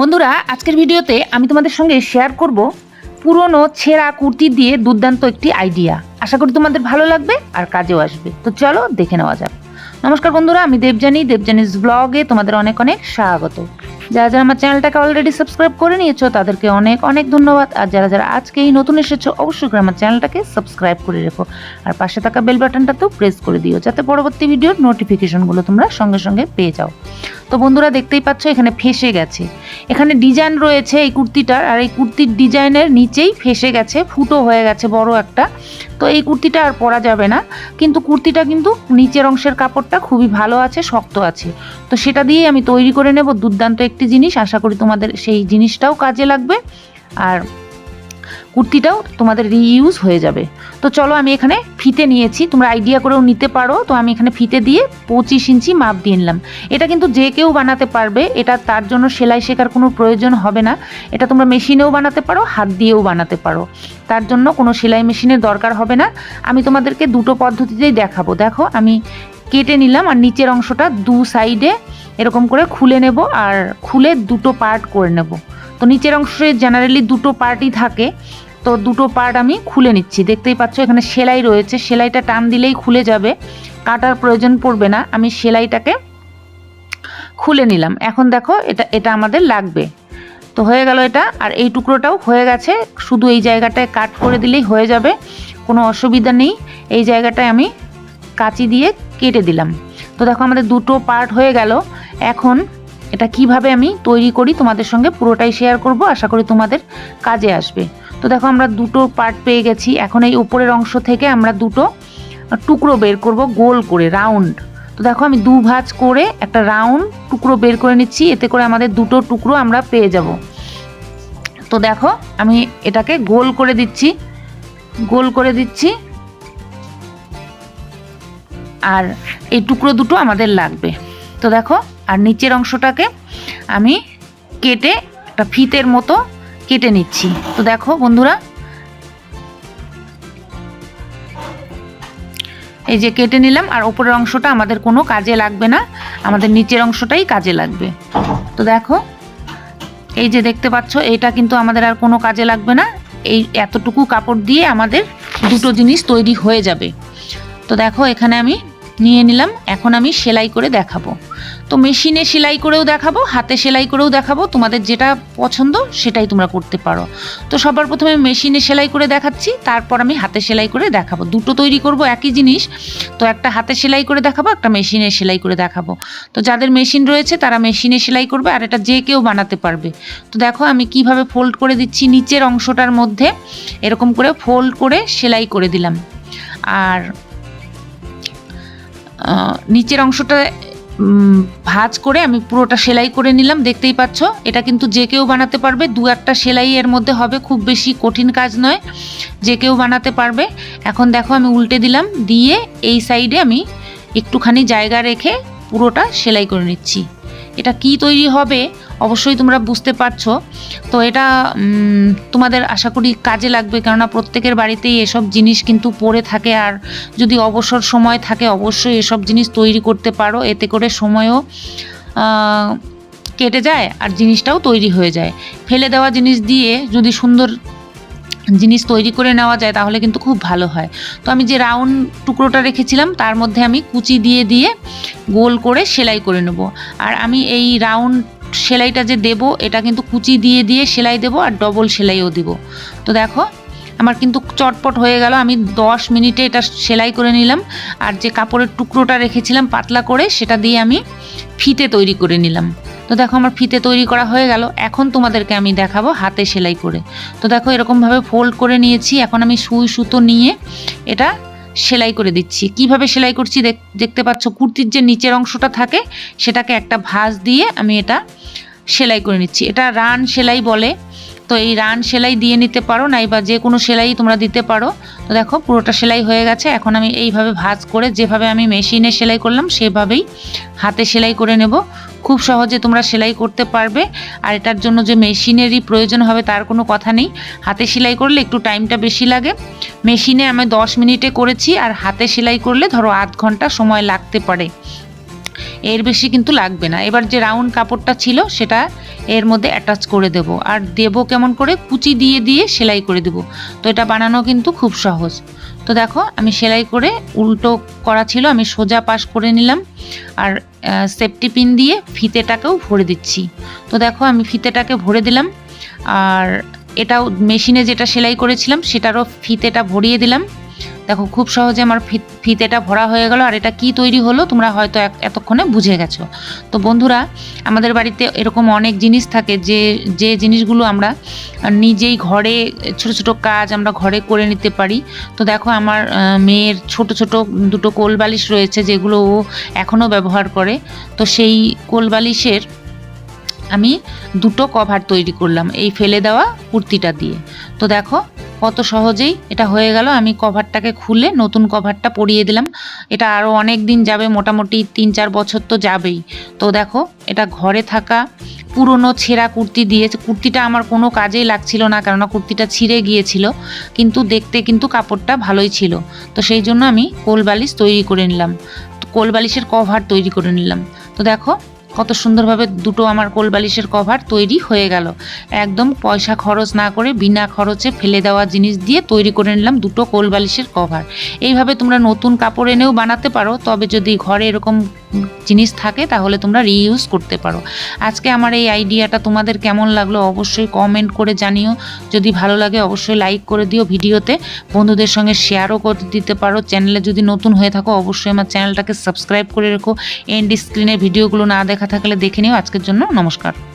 বন্ধুরা, আজকের ভিডিওতে আমি তোমাদের সঙ্গে শেয়ার করব পুরনো ছেঁড়া কুর্তি দিয়ে দুর্দান্ত একটি আইডিয়া আশা করি তোমাদের ভালো লাগবে আর কাজেও আসবে। তো চলো দেখে নেওয়া যাক। নমস্কার বন্ধুরা, আমি দেবজানি দেবজানিস ব্লগে তোমাদের অনেক অনেক স্বাগত। যারা যারা আমার চ্যানেলটাকে অলরেডি সাবস্ক্রাইব করে নিয়েছো, তাদেরকে অনেক অনেক ধন্যবাদ। আর যারা যারা আজকেই নতুন এসেছ, অবশ্যই করে আমার চ্যানেলটাকে সাবস্ক্রাইব করে রেখো। আর পাশে থাকা বেল বাটনটাতেও প্রেস করে দিও, যাতে পরবর্তী ভিডিওর নোটিফিকেশনগুলো তোমরা সঙ্গে সঙ্গে পেয়ে যাও। তো বন্ধুরা দেখতেই পাচ্ছ, এখানে ফেসে গেছে। এখানে ডিজাইন রয়েছে এই কুর্তিটার, আর এই কুর্তির ডিজাইনের নিচেই ফেসে গেছে, ফুটো হয়ে গেছে বড় একটা। তো এই কুর্তিটা আর পরা যাবে না, কিন্তু কুর্তিটা কিন্তু নিচের অংশের কাপড়টা খুবই ভালো আছে, শক্ত আছে। তো সেটা দিয়েই আমি তৈরি করে নেব দুর্দান্ত একটি জিনিস। আশা করি তোমাদের সেই জিনিসটাও কাজে লাগবে। আর কুর্তিটাও তোমাদের রিইউজ হয়ে যাবে। তো চলো আমি এখানে ফিতে নিয়েছি, তোমরা আইডিয়া করেও নিতে পারো। তো আমি এখানে ফিতে দিয়ে পঁচিশ ইঞ্চি মাপ দিয়ে নিলাম। এটা কিন্তু যে কেউ বানাতে পারবে, এটা তার জন্য সেলাই শেখার কোনো প্রয়োজন হবে না। এটা তোমরা মেশিনেও বানাতে পারো, হাত দিয়েও বানাতে পারো। তার জন্য কোনো সেলাই মেশিনের দরকার হবে না। আমি তোমাদেরকে দুটো পদ্ধতিতেই দেখাবো। দেখো, আমি কেটে নিলাম আর নিচের অংশটা দু সাইডে এরকম করে খুলে নেব আর খুলে দুটো পার্ট করে নেব। তো নিচের অংশে জেনারেলি দুটো পার্টই থাকে। তো দুটো পার্ট আমি খুলে নিচ্ছি। দেখতেই পাচ্ছ এখানে সেলাই রয়েছে। সেলাইটা টান দিলেই খুলে যাবে। কাটার প্রয়োজন পড়বে না। আমি সেলাইটাকে খুলে নিলাম। এখন দেখো এটা এটা আমাদের লাগবে। তো হয়ে গেল এটা। আর এই টুকরোটাও হয়ে গেছে। শুধু এই জায়গাটায় কাট করে দিলেই হয়ে যাবে। কোনো অসুবিধা নেই। এই জায়গাটায় আমি কাঁচি দিয়ে কেটে দিলাম। তো দেখো আমাদের দুটো পার্ট হয়ে গেল। এখন এটা কীভাবে আমি তৈরি করি তোমাদের সঙ্গে পুরোটাই শেয়ার করব, আশা করি তোমাদের কাজে আসবে। তো দেখো আমরা দুটো পার্ট পেয়ে গেছি। এখন এই উপরের অংশ থেকে আমরা দুটো টুকরো বের করব গোল করে রাউন্ড তো দেখো আমি দু ভাঁজ করে একটা রাউন্ড টুকরো বের করে নিচ্ছি, এতে করে আমাদের দুটো টুকরো আমরা পেয়ে যাব। তো দেখো আমি এটাকে গোল করে দিচ্ছি, গোল করে দিচ্ছি। আর এই টুকরো দুটো আমাদের লাগবে। তো দেখো আর নিচের অংশটাকে আমি কেটে একটা ফিতের মতো কেটে নিচ্ছি। তো দেখো বন্ধুরা, এই যে কেটে নিলাম, আর ওপরের অংশটা আমাদের কোনো কাজে লাগবে না, আমাদের নিচের অংশটাই কাজে লাগবে। তো দেখো, এই যে দেখতে পাচ্ছ, এটা কিন্তু আমাদের আর কোনো কাজে লাগবে না, এই এতটুকু কাপড় দিয়ে আমাদের দুটো জিনিস তৈরি হয়ে যাবে। তো দেখো, এখানে আমি নিয়ে নিলাম, এখন আমি সেলাই করে দেখাবো। তো মেশিনে সেলাই করেও দেখাবো, হাতে সেলাই করেও দেখাবো, তোমাদের যেটা পছন্দ সেটাই তোমরা করতে পারো। তো সবার প্রথমে মেশিনে সেলাই করে দেখাচ্ছি, তারপর আমি হাতে সেলাই করে দেখাবো। দুটো তৈরি করব একই জিনিস, তো একটা হাতে সেলাই করে দেখাবো, একটা মেশিনে সেলাই করে দেখাবো। তো যাদের মেশিন রয়েছে তারা মেশিনে সেলাই করবে, আর এটা যে কেউ বানাতে পারবে। তো দেখো আমি কীভাবে ফোল্ড করে দিচ্ছি নিচের অংশটার মধ্যে, এরকম করে ফোল্ড করে সেলাই করে দিলাম। আর নিচের অংশটা ভাজ করে আমি পুরোটা সেলাই করে নিলাম, দেখতেই পাচ্ছ। এটা কিন্তু যে কেউ বানাতে পারবে, দু একটা সেলাই এর মধ্যে হবে, খুব বেশি কঠিন কাজ নয়, যে কেউ বানাতে পারবে। এখন দেখো আমি উল্টে দিলাম, দিয়ে এই সাইডে আমি একটুখানি জায়গা রেখে পুরোটা সেলাই করে নিচ্ছি। এটা কি তৈরি হবে, অবশ্যই তোমরা বুঝতে পারছ। তো এটা তোমাদের আশা করি কাজে লাগবে, কেননা প্রত্যেকের বাড়িতেই এসব জিনিস কিন্তু পড়ে থাকে, আর যদি অবসর সময় থাকে, অবশ্যই এসব জিনিস তৈরি করতে পারো। এতে করে সময়ও কেটে যায়, আর জিনিসটাও তৈরি হয়ে যায়। ফেলে দেওয়া জিনিস দিয়ে যদি সুন্দর জিনিস তৈরি করে নেওয়া যায়, তাহলে কিন্তু খুব ভালো হয়। তো আমি যে রাউন্ড টুকরোটা রেখেছিলাম, তার মধ্যে আমি কুচি দিয়ে দিয়ে গোল করে সেলাই করে নেব। আর আমি এই রাউন্ড সেলাইটা যে দেব, এটা কিন্তু কুচি দিয়ে দিয়ে সেলাই দেব আর ডবল সেলাইও দেব। তো দেখো, আমার কিন্তু চটপট হয়ে গেল, আমি দশ মিনিটে এটা সেলাই করে নিলাম। আর যে কাপড়ের টুকরোটা রেখেছিলাম পাতলা করে, সেটা দিয়ে আমি ফিতে তৈরি করে নিলাম। তো দেখো আমার ফিতে তৈরি করা হয়ে গেল। এখন তোমাদেরকে আমি দেখাবো হাতে সেলাই করে। তো দেখো এরকমভাবে ফোল্ড করে নিয়েছি। এখন আমি সুই সুতো নিয়ে এটা সেলাই করে দিচ্ছি। কীভাবে সেলাই করছি দেখ- দেখতে পাচ্ছ কুর্তির যে নিচের অংশটা থাকে, সেটাকে একটা ভাঁজ দিয়ে আমি এটা সেলাই করে নিচ্ছি। এটা রান সেলাই বলে। তো এই রান সেলাই দিয়ে নিতে পারো নাই বা যে কোনো সেলাই তোমরা দিতে পারো। তো দেখো পুরোটা সেলাই হয়ে গেছে। এখন আমি এইভাবে ভাঁজ করে যেভাবে আমি মেশিনে সেলাই করলাম, সেভাবেই হাতে সেলাই করে নেব। খুব সহজে তোমরা সেলাই করতে পারবে। আর এটার জন্য যে মেশিনেরই প্রয়োজন হবে তার কোনো কথা নেই। হাতে সেলাই করলে একটু টাইমটা বেশি লাগে। মেশিনে আমি দশ মিনিটে করেছি আর হাতে সেলাই করলে ধরো আধ ঘণ্টা সময় লাগতে পারে। এর বেশি কিন্তু লাগবে না। এবার যে রাউন্ড কাপড়টা ছিল সেটা এর মধ্যে অ্যাটাচ করে দেব। আর দেব কেমন করে? কুচি দিয়ে দিয়ে সেলাই করে দেব। তো এটা বানানো কিন্তু খুব সহজ। তো দেখো, আমি সেলাই করে উল্টো করা ছিল, আমি সোজা পাশ করে নিলাম। আর সেফটি পিন দিয়ে ফিতেটাকেও ভরে দিচ্ছি। তো দেখো, আমি ফিতেটাকে ভরে দিলাম। আর এটাও মেশিনে যেটা সেলাই করেছিলাম, সেটারও ফিতেটা ভরিয়ে দিলাম। দেখো, খুব সহজে আমার ফিতেটা ভরা হয়ে গেল, আর এটা কি তৈরি হলো তোমরা হয়তো এতক্ষণে বুঝে গেছো। তো বন্ধুরা, আমাদের বাড়িতে এরকম অনেক জিনিস থাকে যে যে জিনিসগুলো আমরা নিজেই ঘরে ছোট ছোট কাজ আমরা ঘরে করে নিতে পারি। তো দেখো, আমার মেয়ের ছোট ছোট দুটো কোল বালিশ রয়েছে যেগুলো ও এখনও ব্যবহার করে। তো সেই কোল বালিশের আমি দুটো কভার তৈরি করলাম, এই ফেলে দেওয়া কুর্তিটা দিয়ে। তো দেখো কত সহজেই এটা হয়ে গেল। আমি কভারটাকে খুলে নতুন কভারটা পরিয়ে দিলাম। এটা আরও অনেক দিন যাবে, মোটামুটি তিন চার বছর তো যাবেই। তো দেখো, এটা ঘরে থাকা পুরনো ছেঁড়া কুর্তি দিয়েছে কুর্তিটা আমার কোনো কাজেই লাগছিল না, কেননা কুর্তিটা ছিঁড়ে গিয়েছিল। কিন্তু দেখতে কিন্তু কাপড়টা ভালোই ছিল। তো সেই জন্য আমি কোল বালিশ তৈরি করে নিলাম। তো কোল বালিশের কভার তৈরি করে নিলাম। তো দেখো কত সুন্দরভাবে দুটো আমার কোল বালিশের কভার তৈরি হয়ে গেল। একদম পয়সা খরচ না করে বিনা খরচে ফেলে দেওয়া জিনিস দিয়ে তৈরি করে নিলাম দুটো কোল বালিশের কভার এইভাবে তোমরা নতুন কাপড় এনেও বানাতে পারো, তবে যদি ঘরে এরকম জিনিস থাকে, তাহলে তোমরা রিইউজ করতে পারো। আজকে আমার এই আইডিয়াটা তোমাদের কেমন লাগল অবশ্যই কমেন্ট করে জানিও। যদি ভালো লাগে অবশ্যই লাইক করে দিও ভিডিওতে। বন্ধুদের সঙ্গে শেয়ারও করে দিতে পারো। চ্যানেলে যদি নতুন হয়ে থাকো, অবশ্যই আমার চ্যানেলটাকে সাবস্ক্রাইব করে রেখো। এন্ড স্ক্রিনের ভিডিওগুলো না দেখা থাকলে দেখে নিও। আজকের জন্য নমস্কার।